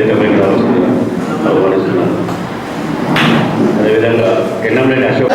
వేదికపైకి రావాల్సిందిగా ఆహ్వానిస్తున్నాను అదేవిధంగా ఎన్నంలేని అశోక్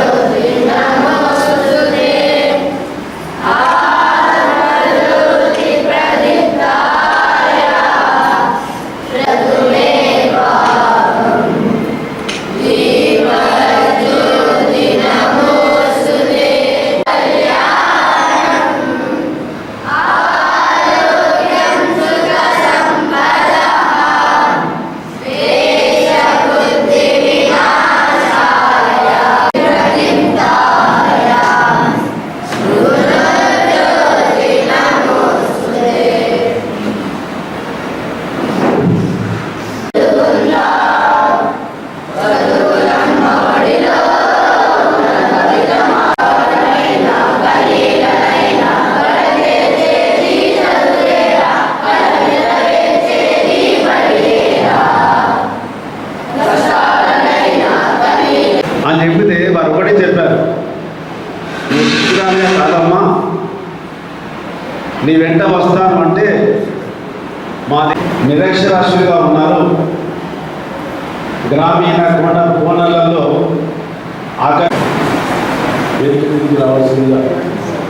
నీ వెంట వస్తాను అంటే మాది నిరక్షరాస్యులుగా ఉన్నారు. గ్రామీణ కొండ కోనలలో ఆకలి వేదిక మీదకి రావాల్సిందిగా.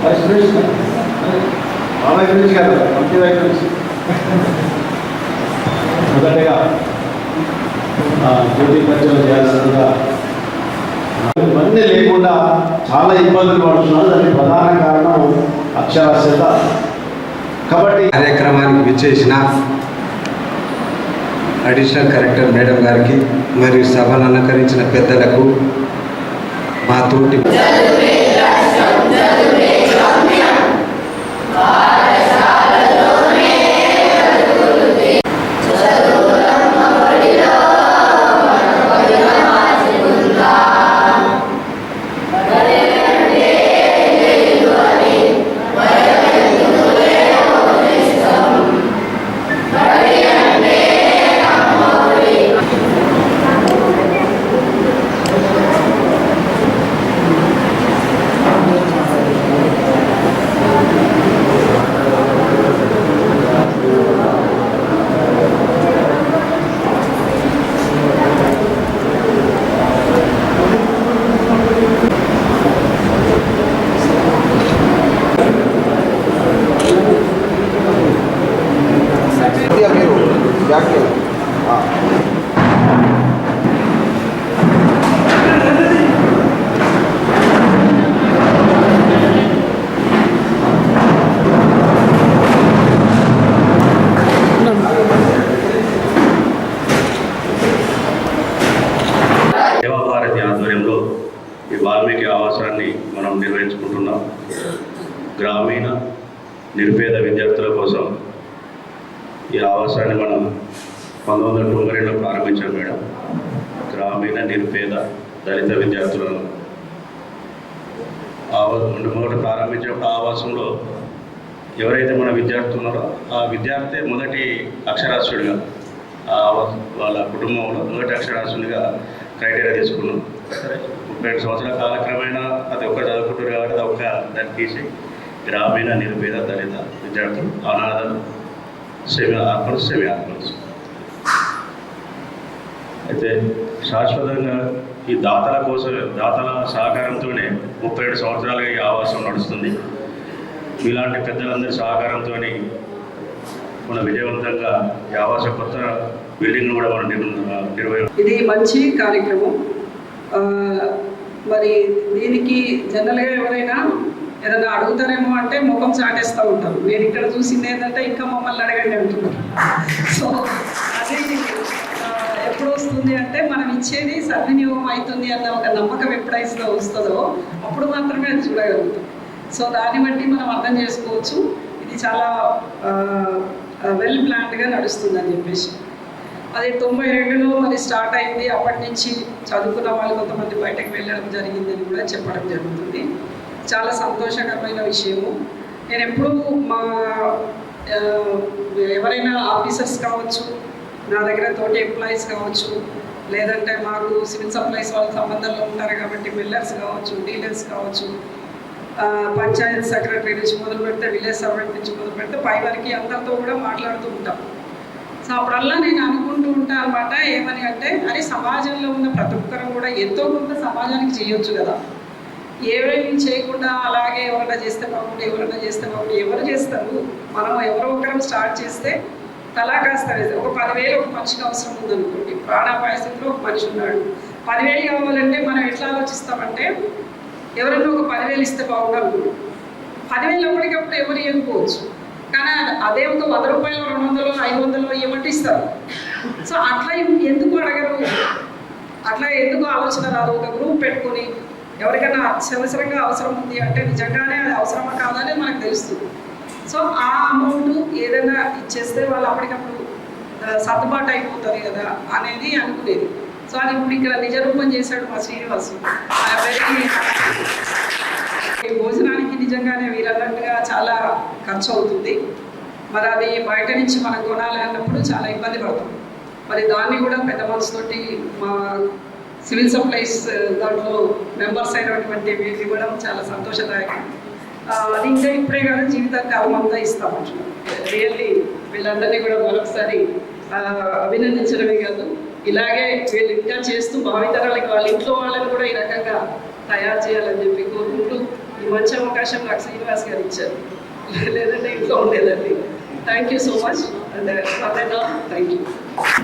అరే సురేష్ గారు, అరే, మా వైపు నుంచి కాదు మంచి వైపు నుంచి మొదటగా డ్యూటీ పరిచయం చేయాల్సిందిగా. ఇవన్నీ లేకుండా చాలా ఇబ్బందులు పడుతున్నారు. దానికి ప్రధాన కారణం అక్షరాస్యత. కాబట్టి కార్యక్రమానికి విచ్చేసిన అడిషనల్ కలెక్టర్ మేడం గారికి మరియు సభను అలంకరించిన పెద్దలకు మా తోటి సేవాభారతి ఆధ్వర్యంలో ఈ వాల్మీకి ఆవాసాన్ని మనం నిర్వహించుకుంటున్నాం గ్రామీణ విద్యార్థుల కోసం ఈ ఆవాసాన్ని మనం పంతొమ్మిది వందల తొంభై రెండులో ప్రారంభించాం మేడం. గ్రామీణ నిరుపేద దళిత విద్యార్థులను ఆవా మొదట ప్రారంభించినప్పుడు ఆవాసంలో ఎవరైతే మన విద్యార్థులు ఉన్నారో ఆ విద్యార్థి మొదటి అక్షరాస్యుడిగా ఆ వాళ్ళ కుటుంబంలో మొదటి అక్షరాస్యుడిగా క్రైటీరియా తీసుకున్నాం. సరే ముప్పై ఏడు సంవత్సరాల కాలక్రమేణా అది ఒక్క చదువుకుంటారు కాబట్టి అది ఒక్క దాన్ని తీసి గ్రామీణ నిరుపేద దళిత విద్యార్థులు అనాథలు సెమి ఆత్మలు సెమి ఆత్మలు అయితే శాశ్వతంగా ఈ దాతల కోసం దాతల సహకారంతోనే ముప్పై ఏడు సంవత్సరాలుగా ఈ ఆవాసం నడుస్తుంది. ఇలాంటి పెద్దలందరి సహకారంతో మన విజయవంతంగా ఈ ఆవాస కొత్త బిల్డింగ్ కూడా మనం నిర్మ- ఇది మంచి కార్యక్రమం. మరి దీనికి జనరల్గా ఎవరైనా ఏదైనా అడుగుతారేమో అంటే ముఖం చాటేస్తూ ఉంటారు. నేను ఇక్కడ చూసింది ఏంటంటే ఇంకా మమ్మల్ని అడగండి అంటున్నారు. సో అది ఎప్పుడు వస్తుంది అంటే మనం ఇచ్చేది సద్వినియోగం అవుతుంది అన్న ఒక నమ్మకం ఎప్పుడైతే వస్తుందో అప్పుడు మాత్రమే అది చూడగలుగుతాం. సో దాన్ని బట్టి మనం అర్థం చేసుకోవచ్చు. ఇది చాలా వెల్ ప్లాన్డ్గా నడుస్తుంది అని చెప్పేసి. అది తొంభై రెండులో మరి స్టార్ట్ అయింది. అప్పటి నుంచి చదువుకున్న వాళ్ళు కొంతమంది బయటకు వెళ్ళడం జరిగిందని కూడా చెప్పడం జరుగుతుంది. చాలా సంతోషకరమైన విషయము. నేను ఎప్పుడూ మా ఎవరైనా ఆఫీసర్స్ కావచ్చు నా దగ్గర తోటి ఎంప్లాయీస్ కావచ్చు లేదంటే మాకు సివిల్ సప్లైస్ వాళ్ళ సంబంధంలో ఉంటారు కాబట్టి మిల్లర్స్ కావచ్చు డీలర్స్ కావచ్చు పంచాయత్ సెక్రటరీ నుంచి మొదలు పెడితే విలేజ్ సర్వెంట్ నుంచి మొదలు పెడితే పై వరకు అందరితో కూడా మాట్లాడుతూ ఉంటాం. సో అప్పుడల్లా నేను అనుకుంటూ ఉంటాను అనమాట ఏమని అంటే అరే సమాజంలో ఉన్న ప్రతి ఒక్కరు కూడా ఎంతో కొంత సమాజానికి చేయొచ్చు కదా. ఏమేమి చేయకుండా అలాగే ఎవరైనా చేస్తే బాగుండు ఎవరైనా చేస్తే బాగుండు ఎవరు చేస్తారు? మనం ఎవరో ఒకరం స్టార్ట్ చేస్తే తలా కాస్త ఒక పదివేలు ఒక మనిషికి అవసరం ఉందనుకోండి ప్రాణాపాయ స్థితిలో ఒక మనిషి ఉన్నాడు. పదివేలు కావాలంటే మనం ఎట్లా ఆలోచిస్తామంటే ఎవరైనా ఒక పదివేలు ఇస్తే బాగుండు పదివేలు అప్పటికప్పుడు ఎవరు ఇవ్వకపోవచ్చు కానీ అదే ఒక వంద రూపాయలు రెండు వందలు ఐదు వందలు ఇవ్వమంటే ఇస్తారు. సో అట్లా ఎందుకు అడగరు? అట్లా ఎందుకు ఆలోచన రాదు? ఒక గ్రూప్ పెట్టుకొని ఎవరికైనా అత్యవసరంగా అవసరం ఉంది అంటే నిజంగానే అది అవసరమా కాదని మనకు తెలుస్తుంది సో ఆ అమౌంట్ ఏదైనా ఇచ్చేస్తే వాళ్ళు అప్పటికప్పుడు సర్దుబాటు అయిపోతుంది కదా అనేది అనుకునేది. సో అది ఇప్పుడు ఇక్కడ నిజ రూపం చేశాడు మా శ్రీనివాసు. ఈ భోజనానికి నిజంగానే వీరన్నట్టుగా చాలా ఖర్చు అవుతుంది మరి అది బయట నుంచి మనం కొనాలి అన్నప్పుడు చాలా ఇబ్బంది పడతాం. మరి దాన్ని కూడా పెద్ద మనసుతోటి మా సివిల్ సప్లైస్ దాంట్లో మెంబర్స్ అయినటువంటి వీళ్ళు ఇవ్వడం చాలా సంతోషదాయకం. ఇంకా ఇప్పుడే కాదు జీవిత కాలం అంతా ఇస్తామంటున్నాం రియల్లీ వీళ్ళందరినీ కూడా మరొకసారి అభినందించడమే కాదు ఇలాగే వీళ్ళు ఇంకా చేస్తూ భావితరాలకి వాళ్ళ ఇంట్లో వాళ్ళని కూడా ఈ రకంగా తయారు చేయాలని చెప్పి కోరుకుంటూ ఈ మంచి అవకాశం నాకు శ్రీనివాస్ గారు ఇచ్చారు. లేదంటే ఇంట్లో ఉండేదండి. Thank you so much and thank you